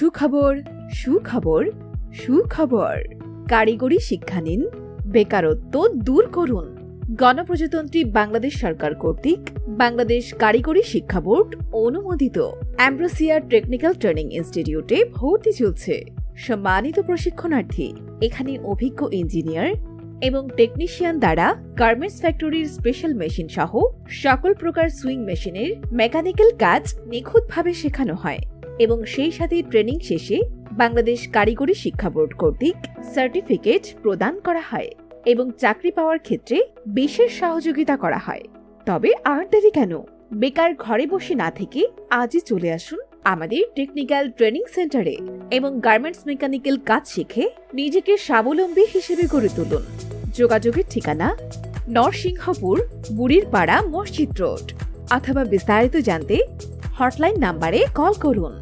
সুখবর সুখবর সুখবর। কারিগরি শিক্ষা নিন, বেকারত্ব দূর করুন। গণপ্রজাতন্ত্রী বাংলাদেশ সরকার কর্তৃক বাংলাদেশ কারিগরি শিক্ষা বোর্ড অনুমোদিত। অ্যাম্ব্রোসিয়া টেকনিক্যাল ট্রেনিং ইনস্টিটিউটে ভর্তি চলছে। সম্মানিত প্রশিক্ষণার্থী, এখানে অভিজ্ঞ ইঞ্জিনিয়ার এবং টেকনিশিয়ান দ্বারা গার্মেন্টস ফ্যাক্টরির স্পেশাল মেশিন সহ সকল প্রকার সুইং মেশিনের মেকানিক্যাল কাজ নিখুঁতভাবে শেখানো হয়। এবং সেই সাথে ট্রেনিং শেষে বাংলাদেশ কারিগরি শিক্ষা বোর্ড কর্তৃক সার্টিফিকেট প্রদান করা হয় এবং চাকরি পাওয়ার ক্ষেত্রে বিশেষ সহযোগিতা করা হয়। তবে আর দেরি কেন? বেকার ঘরে বসে না থেকে আজই চলে আসুন আমাদের টেকনিক্যাল ট্রেনিং সেন্টারে এবং গার্মেন্টস মেকানিক্যাল কাজ শিখে নিজেকে স্বাবলম্বী হিসেবে গড়ে তুলুন। যোগাযোগের ঠিকানা নরসিংহপুর, বুড়িরপাড়া, মসজিদ রোড। অথবা বিস্তারিত জানতে হটলাইন নাম্বারে কল করুন।